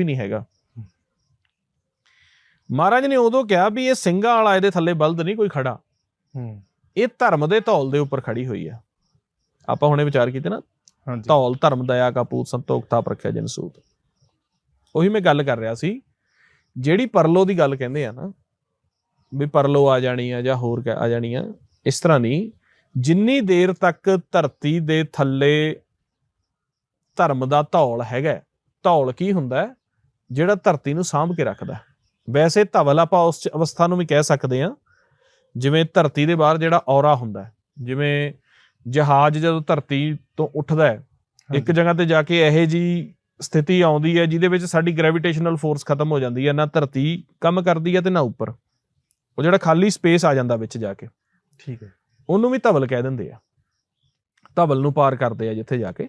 ਵੀ ਨਹੀਂ ਹੈਗਾ। ਮਹਾਰਾਜ ਨੇ ਉਦੋਂ ਕਿਹਾ ਵੀ ਇਹ ਸਿੰਘਾਂ ਵਾਲਾ ਇਹਦੇ ਥੱਲੇ ਬਲਦ ਨਹੀਂ ਕੋਈ ਖੜਾ। ਹੂੰ। ਇਹ ਧਰਮ ਦੇ ਧੌਲ ਦੇ ਉੱਪਰ ਖੜੀ ਹੋਈ ਆ। ਆਪਾਂ ਹੁਣੇ ਵਿਚਾਰ ਕੀਤੇ ਨਾ ਹਾਂਜੀ। ਧੌਲ ਧਰਮ ਦਇਆ ਕਾ ਪੂਤ ਸੰਤੋਖਤਾ ਪ੍ਰਖਿਆ ਜਨ ਸੂਤ। ਉਹੀ ਮੈਂ ਗੱਲ ਕਰ ਰਿਹਾ ਸੀ ਜਿਹੜੀ ਪਰਲੋ ਦੀ ਗੱਲ ਕਹਿੰਦੇ ਆ ਨਾ ਵੀ ਪਰਲੋ ਆ ਜਾਣੀ ਆ ਜਾਂ ਹੋਰ ਆ ਜਾਣੀ ਆ ਇਸ ਤਰ੍ਹਾਂ ਨਹੀਂ ਜਿੰਨੀ ਦੇਰ ਤੱਕ ਧਰਤੀ ਦੇ ਥੱਲੇ ਧਰਮ ਦਾ ਧੌਲ ਹੈਗਾ ਹੈ, ਧੌਲ ਕੀ ਹੁੰਦਾ ਹੈ? ਜਿਹੜਾ ਧਰਤੀ ਨੂੰ ਸਾਂਭ ਕੇ ਰੱਖਦਾ। ਵੈਸੇ ਧਵਲ ਆਪਾਂ ਉਸ ਅਵਸਥਾ ਨੂੰ ਵੀ ਕਹਿ ਸਕਦੇ ਆ ਜਿਵੇਂ ਧਰਤੀ ਦੇ ਬਾਹਰ ਜਿਹੜਾ ਔਰਾ ਹੁੰਦਾ ਜਿਵੇਂ ਜਹਾਜ਼ ਜਦੋਂ ਧਰਤੀ ਤੋਂ ਉੱਠਦਾ ਹੈ ਇੱਕ। ਜਗ੍ਹਾ ਤੇ ਜਾ ਕੇ ਇਹੋ ਜੀ ਸਥਿਤੀ ਆਉਂਦੀ ਹੈ ਜਿਹਦੇ ਵਿੱਚ ਸਾਡੀ ਗ੍ਰੈਵਿਟੇਸ਼ਨਲ ਫੋਰਸ ਖਤਮ ਹੋ ਜਾਂਦੀ ਹੈ ਨਾ ਧਰਤੀ ਕੰਮ ਕਰਦੀ ਹੈ ਤੇ ਨਾ ਉੱਪਰ। ਉਹ ਜਿਹੜਾ ਖਾਲੀ ਸਪੇਸ ਆ ਜਾਂਦਾ ਵਿੱਚ ਜਾ ਕੇ। ਠੀਕ ਹੈ। ਉਹਨੂੰ ਵੀ ਧਵਲ ਕਹਿ ਦਿੰਦੇ ਆ। ਧਵਲ ਨੂੰ ਪਾਰ ਕਰਦੇ ਆ ਜਿੱਥੇ ਜਾ ਕੇ।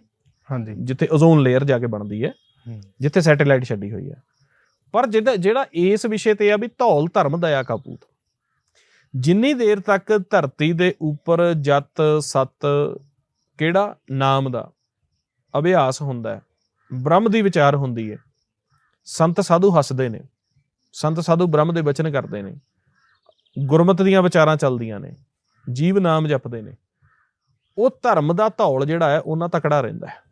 ਹਾਂਜੀ। ਜਿੱਥੇ ਓਜ਼ੋਨ ਲੇਅਰ ਜਾ ਕੇ ਬਣਦੀ ਹੂੰ। ਜਿੱਥੇ ਸੈਟੇਲਾਈਟ ਛੱਡੀ ਹੋਈ ਹੈ ਪਰ ਜਿਹੜਾ ਜਿਹੜਾ ਇਸ ਵਿਸ਼ੇ ਤੇ ਆ ਵੀ ਧੌਲ ਧਰਮ ਦਇਆ ਕਾਪੂਤ। ਜਿੰਨੀ ਦੇਰ ਤੱਕ ਧਰਤੀ ਦੇ ਉੱਪਰ ਜਤ, ਸਤ ਕਿਹੜਾ? ਨਾਮ ਦਾ ਅਭਿਆਸ ਹੁੰਦਾ ਹੈ। ਬ੍ਰਹਮ ਦੀ ਵਿਚਾਰ ਹੁੰਦੀ ਹੈ। ਸੰਤ ਸਾਧੂ ਹੱਸਦੇ ਨੇ। ਸੰਤ ਸਾਧੂ ਬ੍ਰਹਮ ਦੇ ਬਚਨ ਕਰਦੇ ਨੇ। ਗੁਰਮਤ ਦੀਆਂ ਵਿਚਾਰਾਂ ਚੱਲਦੀਆਂ ਨੇ। ਜੀਵ ਨਾਮ ਜਪਦੇ ਨੇ। ਉਹ ਧਰਮ ਦਾ ਧੌਲ ਜਿਹੜਾ ਹੈ, ਉਹਨਾਂ ਤਕੜਾ ਰਹਿੰਦਾ ਹੈ।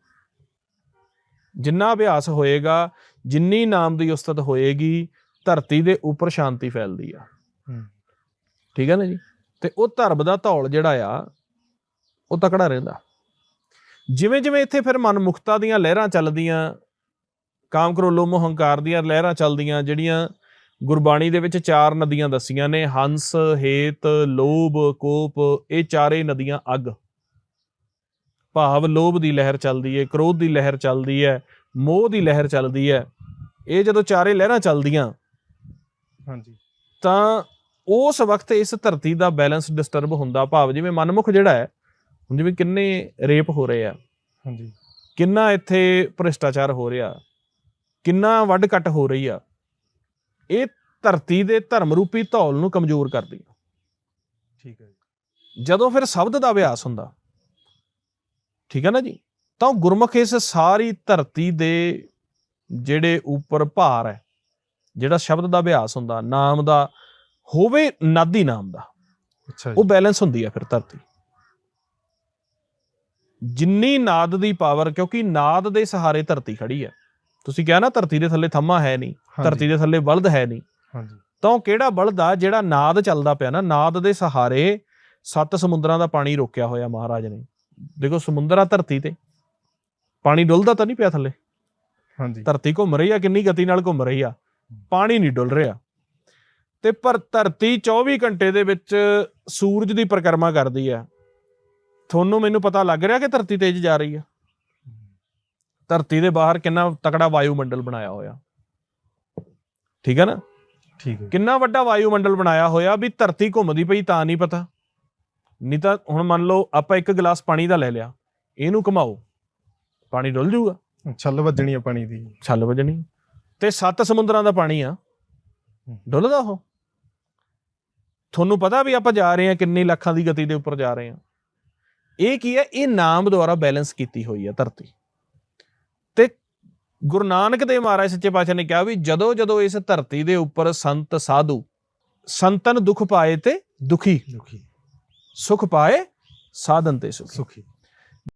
ਜਿੰਨਾ ਅਭਿਆਸ ਹੋਏਗਾ ਜਿੰਨੀ ਨਾਮ ਦੀ ਉਸਤਤ ਹੋਏਗੀ ਧਰਤੀ ਦੇ ਉੱਪਰ ਸ਼ਾਂਤੀ ਫੈਲਦੀ ਆ। ਠੀਕ ਹੈ ਨਾ ਜੀ? ਤੇ ਉਹ ਧਰਮ ਦਾ ਧੌਲ ਜਿਹੜਾ ਆ ਉਹ ਤਕੜਾ ਰਹਿੰਦਾ। ਜਿਵੇਂ ਜਿਵੇਂ ਇੱਥੇ ਫਿਰ ਮਨਮੁਖਤਾ ਦੀਆਂ ਲਹਿਰਾਂ ਚੱਲਦੀਆਂ ਕਾਮ ਕ੍ਰੋਲੋ ਮੋਹ ਹੰਕਾਰ ਦੀਆਂ ਲਹਿਰਾਂ ਚੱਲਦੀਆਂ ਜਿਹੜੀਆਂ ਗੁਰਬਾਣੀ ਦੇ ਵਿੱਚ ਚਾਰ ਨਦੀਆਂ ਦੱਸੀਆਂ ਨੇ ਹੰਸ ਹੇਤ ਲੋਭ ਕੋਪ ਇਹ ਚਾਰੇ ਨਦੀਆਂ ਅੱਗ। ਭਾਵ ਲੋਭ ਦੀ ਲਹਿਰ ਚੱਲਦੀ ਹੈ ਕ੍ਰੋਧ ਦੀ ਲਹਿਰ ਚੱਲਦੀ ਹੈ ਮੋਹ ਦੀ ਲਹਿਰ ਚੱਲਦੀ ਹੈ ਇਹ ਜਦੋਂ ਚਾਰੇ ਲਹਿਰਾਂ ਚੱਲਦੀਆਂ ਹਾਂਜੀ। ਤਾਂ ਉਸ ਵਕਤ ਇਸ ਧਰਤੀ ਦਾ ਬੈਲੈਂਸ ਡਿਸਟਰਬ ਹੁੰਦਾ। ਭਾਵ ਜਿਵੇਂ ਮਨਮੁਖ ਜਿਹੜਾ ਹੈ ਹੁਣ ਜਿਵੇਂ ਕਿੰਨੇ ਰੇਪ ਹੋ ਰਹੇ ਆ ਹਾਂਜੀ। ਕਿੰਨਾ ਇੱਥੇ ਭ੍ਰਿਸ਼ਟਾਚਾਰ ਹੋ ਰਿਹਾ ਕਿੰਨਾ ਵੱਢ ਕੱਟ ਹੋ ਰਹੀ ਆ ਇਹ ਧਰਤੀ ਦੇ ਧਰਮ ਰੂਪੀ ਧੌਲ ਨੂੰ ਕਮਜ਼ੋਰ ਕਰਦੀ ਆ। ਠੀਕ ਹੈ ਜੀ। ਜਦੋਂ ਫਿਰ ਸ਼ਬਦ ਦਾ ਅਭਿਆਸ ਹੁੰਦਾ ਠੀਕ ਹੈ ਨਾ ਜੀ? ਤਾਂ ਗੁਰਮੁਖ ਇਸ ਸਾਰੀ ਧਰਤੀ ਦੇ ਜਿਹੜੇ ਉੱਪਰ ਭਾਰ ਹੈ ਜਿਹੜਾ ਸ਼ਬਦ ਦਾ ਅਭਿਆਸ ਹੁੰਦਾ ਨਾਮ ਦਾ ਹੋਵੇ ਨਾਦੀ ਨਾਮ ਦਾ ਅੱਛਾ ਉਹ ਬੈਲੈਂਸ ਹੁੰਦੀ ਹੈ ਫਿਰ ਧਰਤੀ। ਜਿੰਨੀ ਨਾਦ ਦੀ ਪਾਵਰ ਕਿਉਂਕਿ ਨਾਦ ਦੇ ਸਹਾਰੇ ਧਰਤੀ ਖੜੀ ਹੈ। ਤੁਸੀਂ ਕਿਹਾ ਨਾ ਧਰਤੀ ਦੇ ਥੱਲੇ ਥੰਮਾ ਹੈ ਨਹੀਂ ਧਰਤੀ ਦੇ ਥੱਲੇ ਬਲਦ ਹੈ ਨਹੀਂ। ਹਾਂਜੀ। ਤਾਂ ਉਹ ਕਿਹੜਾ ਬਲਦ ਆ ਜਿਹੜਾ ਨਾਦ ਚੱਲਦਾ ਪਿਆ ਨਾ? ਨਾਦ ਦੇ ਸਹਾਰੇ ਸੱਤ ਸਮੁੰਦਰਾਂ ਦਾ ਪਾਣੀ ਰੋਕਿਆ ਹੋਇਆ ਮਹਾਰਾਜ ਨੇ। ਦੇਖੋ ਸਮੁੰਦਰ ਆ ਧਰਤੀ ਤੇ। ਪਾਣੀ ਡੁੱਲਦਾ ਤਾਂ ਨਹੀਂ ਪਿਆ ਥੱਲੇ। ਹਾਂਜੀ। ਧਰਤੀ ਘੁੰਮ ਰਹੀ ਆ ਕਿੰਨੀ ਗਤੀ ਨਾਲ ਘੁੰਮ ਰਹੀ ਆ। ਪਾਣੀ ਨਹੀਂ ਡੁੱਲ ਰਿਹਾ। ਤੇ ਪਰ ਧਰਤੀ 24 ਘੰਟੇ ਦੇ ਵਿੱਚ ਸੂਰਜ ਦੀ ਪਰਿਕਰਮਾ ਕਰਦੀ ਆ। ਤੁਹਾਨੂੰ ਮੈਨੂੰ ਪਤਾ ਲੱਗ ਰਿਹਾ ਕਿ ਧਰਤੀ ਤੇਜ਼ ਜਾ ਰਹੀ ਆ। ਧਰਤੀ ਦੇ ਬਾਹਰ ਕਿੰਨਾ ਤਕੜਾ ਵਾਯੂਮੰਡਲ ਬਣਾਇਆ ਹੋਇਆ। ਠੀਕ ਹੈ ਨਾ? ਠੀਕ ਹੈ ਕਿੰਨਾ ਵੱਡਾ ਵਾਯੂਮੰਡਲ ਬਣਾਇਆ ਹੋਇਆ ਵੀ ਧਰਤੀ ਘੁੰਮਦੀ ਪਈ ਤਾਂ ਨਹੀਂ ਪਤਾ। ਨਹੀਂ ਤਾਂ ਹੁਣ ਮੰਨ ਲਓ ਆਪਾਂ ਇੱਕ ਗਲਾਸ ਪਾਣੀ ਦਾ ਲੈ ਲਿਆ ਇਹਨੂੰ ਘੁਮਾਓ ਪਾਣੀ ਡੁੱਲ ਜਾਊਗਾ। ਛੱਲ ਵੱਜਣੀ ਹੈ ਪਾਣੀ ਦੀ। ਛੱਲ ਵਜਣੀ। ਤੇ ਸੱਤ ਸਮੁੰਦਰਾਂ ਦਾ ਪਾਣੀ ਆ। ਡੁੱਲਦਾ ਉਹ। ਤੁਹਾਨੂੰ ਪਤਾ ਵੀ ਆਪਾਂ ਜਾ ਰਹੇ ਹਾਂ ਕਿੰਨੀ ਲੱਖਾਂ ਦੀ ਗਤੀ ਦੇ ਉੱਪਰ ਜਾ ਰਹੇ ਹਾਂ। ਇਹ ਕੀ ਹੈ? ਇਹ ਨਾਮ ਦੁਆਰਾ ਬੈਲੈਂਸ ਕੀਤੀ ਹੋਈ ਹੈ ਧਰਤੀ। ਤੇ ਗੁਰੂ ਨਾਨਕ ਦੇਵ ਮਹਾਰਾਜ ਸੱਚੇ ਪਾਤਸ਼ਾਹ ਨੇ ਕਿਹਾ ਵੀ ਜਦੋਂ ਜਦੋਂ ਇਸ ਧਰਤੀ ਦੇ ਉੱਪਰ ਸੰਤ ਸਾਧੂ ਸੰਤਨ ਦੁੱਖ ਪਾਏ ਤੇ ਦੁਖੀ। ਦੁਖੀ। ਸੁਖ ਪਾਏ ਸਾਧਨ ਤੇ ਸੁਖੀ। ਸੁਖੀ।